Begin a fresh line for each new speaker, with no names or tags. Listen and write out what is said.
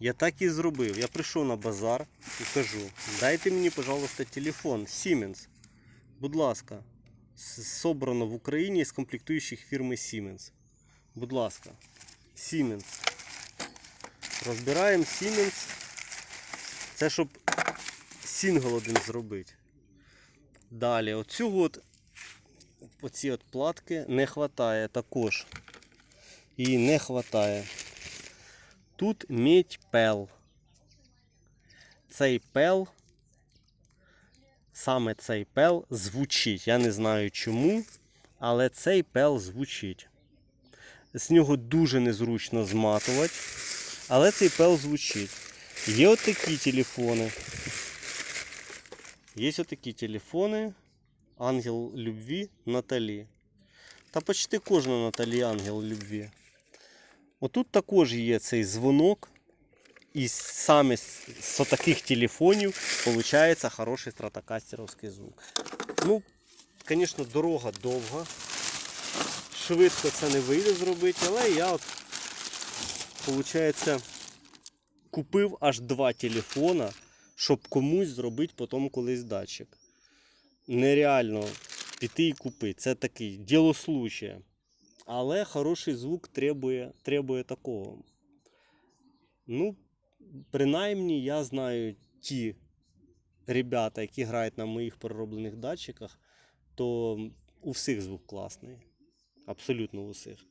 Я так і зробив. Я прийшов на базар і кажу: дайте мені, пожалуйста, телефон Siemens. Будь ласка. Собрано в Україні з комплектуючих фірми Siemens. Будь ласка. Siemens. Розбираємо Siemens. Це щоб сингл один зробити. Далі, оцю от, оці от платки не вистачає також. Її не вистачає. Тут медь пел. Цей пел, саме цей пел звучить. Я не знаю чому, але цей пел звучить. З нього дуже незручно зматувати, але цей пел звучить. Є отакі телефони. Є отакі телефони. Ангел любві Наталі. Та почти кожна Наталі ангел любві. Отут також є цей дзвонок. І саме з, таких телефонів виходить хороший стратокастеровський звук. Ну, звісно, дорога довга. Швидко це не вийде зробити, але я от, виходить, купив аж два телефона, щоб комусь зробити потім колись датчик. Нереально піти і купити. Це такий діло случая. Але хороший звук требує, требує такого. Ну, принаймні, я знаю ті ребята, які грають на моїх перероблених датчиках, то у всіх звук класний. Абсолютно у всіх.